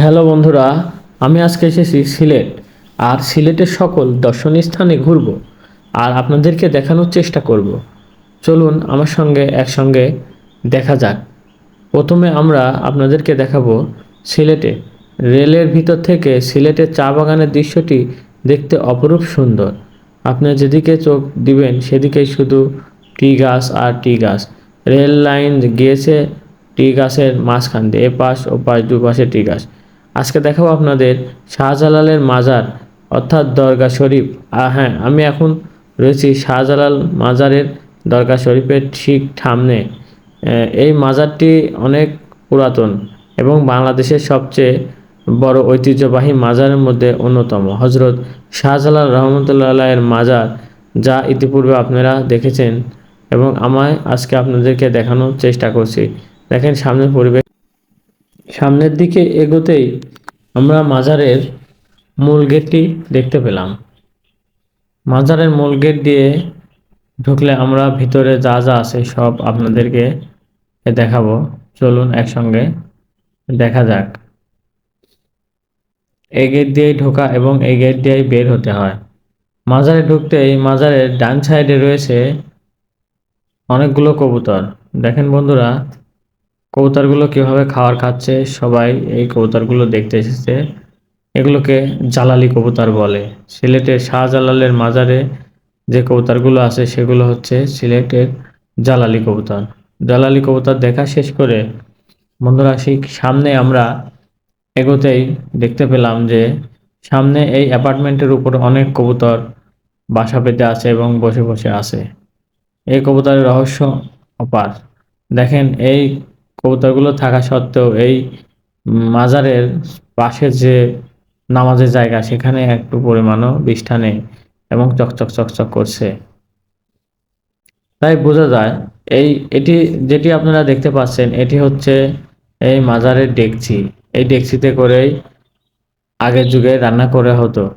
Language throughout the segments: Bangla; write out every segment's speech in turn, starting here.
হ্যালো বন্ধুরা, আমি আজকে এসেছি সিলেট, আর সিলেটের সকল দর্শনীয় স্থানে ঘুরব, আর আপনাদেরকে দেখানোর চেষ্টা করব। চলুন আমার সঙ্গে একসঙ্গে দেখা যাক। প্রথমে আমরা আপনাদেরকে দেখাবো সিলেটে। রেলের ভিতর থেকে সিলেটের চা বাগানের দৃশ্যটি দেখতে অপরূপ সুন্দর। আপনি যেদিকে চোখ দিবেন, সেদিকেই শুধু টি গাছ আর টি গাছ। রেল লাইন গিয়েছে টি গাছের মাঝখান দিয়ে এ পাশ ও পাশ দুপাশে টি গাছ। আজকে দেখাবো আপনাদের শাহজালালের মাজার, অর্থাৎ দরগা শরীফ। আর হ্যাঁ আমি এখন রয়েছি শাহজালাল মাজারের দরগা শরীফের ঠিক সামনে। এই মাজারটি অনেক পুরাতন এবং বাংলাদেশের সবচেয়ে বড় ঐতিহ্যবাহী মাজারের মধ্যে অন্যতম। হজরত শাহজালাল রহমতুল্লাহ এর মাজার, যা ইতিপূর্বে আপনারা দেখেছেন এবং আমায় আজকে আপনাদেরকে দেখানোর চেষ্টা করছি। দেখেন সামনের পরিবেশ। সামনের দিকে এগোতেই আমরা মাজারের মূল গেটটি দেখতে পেলাম। মাজারের মূল গেট দিয়ে ঢুকলে আমরা ভিতরে যা যা আছে সব আপনাদেরকে দেখাবো। চলুন একসঙ্গে দেখা যাক। এই গেট দিয়েই ঢোকা এবং এই গেট দিয়েই বের হতে হয়। মাজারে ঢুকতেই মাজারের ডান সাইডে রয়েছে অনেকগুলো কবুতর। দেখেন বন্ধুরা কবুতরগুলো কীভাবে খাবার খাচ্ছে, সবাই এই কবুতরগুলো দেখতে এসেছে। এগুলোকে জালালি কবুতর বলে। সিলেটের শাহজালালের মাজারে যে কবুতরগুলো আছে, সেগুলো হচ্ছে সিলেটের জালালি কবুতর। জালালি কবুতর দেখা শেষ করে, বন্ধুরা সেই সামনে আমরা এগোতেই দেখতে পেলাম যে সামনে এই অ্যাপার্টমেন্টের উপর অনেক কবুতর বাসা পেতে আছে এবং বসে বসে আছে। এই কবুতরের রহস্য অপার। দেখেন এই কবুতরগুলো থাকা সত্ত্বেও এই মাজারের পাশে যে নামাজের জায়গা, সেখানে একটু পরিমাণও বিষ্ঠা নেই এবং চকচক চকচক করছে। তাই বোঝা যায়, এই, এটি যেটি আপনারা দেখতে পাচ্ছেন, এটি হচ্ছে এই মাজারের ডেকচি। এই ডেকচিতে করেই আগের যুগে রান্না করে হতো।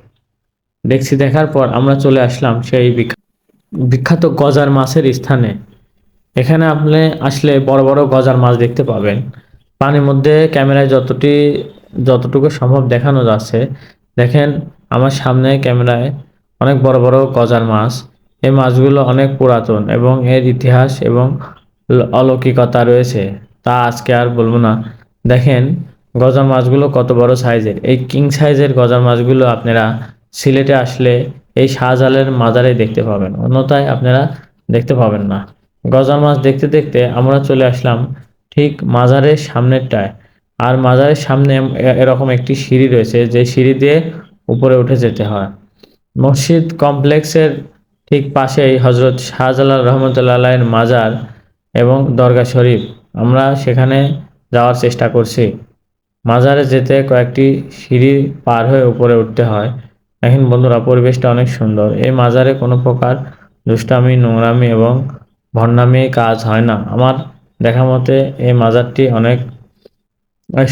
ডেকচি দেখার পর আমরা চলে আসলাম সেই বিখ্যা- বিখ্যাত গজার মাছের স্থানে। এখানে আপনি আসলে বড় বড় গজার মাছ দেখতে পাবেন। পানির মধ্যে ক্যামেরায় যতটি, যতটুকু সম্ভব দেখানো যাচ্ছে। দেখেন, আমার সামনে ক্যামেরায় অনেক বড় বড় গজার মাছ। এই মাছগুলো অনেক পুরাতন এবং এর ইতিহাস এবং অলৌকিকতা রয়েছে। তা আজকে আর বলব না। দেখেন, গজার মাছগুলো কত বড় সাইজের। এই কিং সাইজের গজার মাছগুলো আপনারা সিলেটে আসলে এই শাহজালের মাজারে দেখতে পাবেন। অন্যথায় আপনারা দেখতে পাবেন না। গজার মাছ দেখতে দেখতে আমরা চলে আসলাম ঠিক মাজারের সামনেরটায়। আর মাজারের সামনে এরকম একটি সিঁড়ি রয়েছে, যে সিঁড়ি দিয়ে উপরে উঠে যেতে হয়। মসজিদ কমপ্লেক্সের ঠিক পাশেই হজরত শাহজালাল রহমতুল্লাহ এর মাজার এবং দরগা শরীফ। আমরা সেখানে যাওয়ার চেষ্টা করছি। মাজারে যেতে কয়েকটি সিঁড়ি পার হয়ে উপরে উঠতে হয়। এখন বন্ধুরা, পরিবেশটা অনেক সুন্দর। এই মাজারে কোনো প্রকার দুষ্টামি, নোংরামি এবং ভণ্ডামি কাজ হয় না। আমার দেখা মতে এই মাজারটি অনেক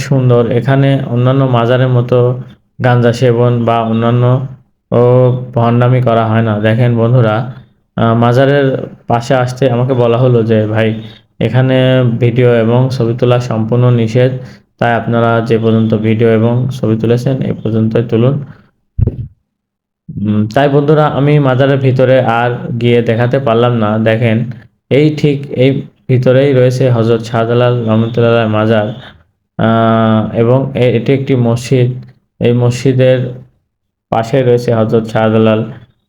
সুন্দর। এখানে অন্যান্য মাজারের মতো গাঞ্জা সেবন বা অন্যান্য ও ভণ্ডামি করা হয় না। দেখেন বন্ধুরা মাজারের পাশে আসতে আমাকে বলা হলো যে, ভাই, এখানে ভিডিও এবং ছবি তোলা সম্পূর্ণ নিষেধ। তাই আপনারা যে পর্যন্ত ভিডিও এবং ছবি তুলেছেন এই পর্যন্তই তুলুন। তাই বন্ধুরা, আমি মাজারের ভিতরে আর গিয়ে দেখাতে পারলাম না। দেখেন এই ঠিক এই ভিতরেই রয়েছে হজরত শাহজালাল রহমতুল্লাহ মাজার এবং এটি একটি মসজিদ। এই মসজিদের পাশে রয়েছে হজরত শাহজালাল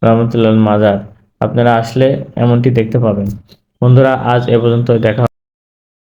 রহমতুল্লাহ মাজার। আপনারা আসলে এমনটি দেখতে পাবেন। বন্ধুরা, আজ এ পর্যন্ত দেখা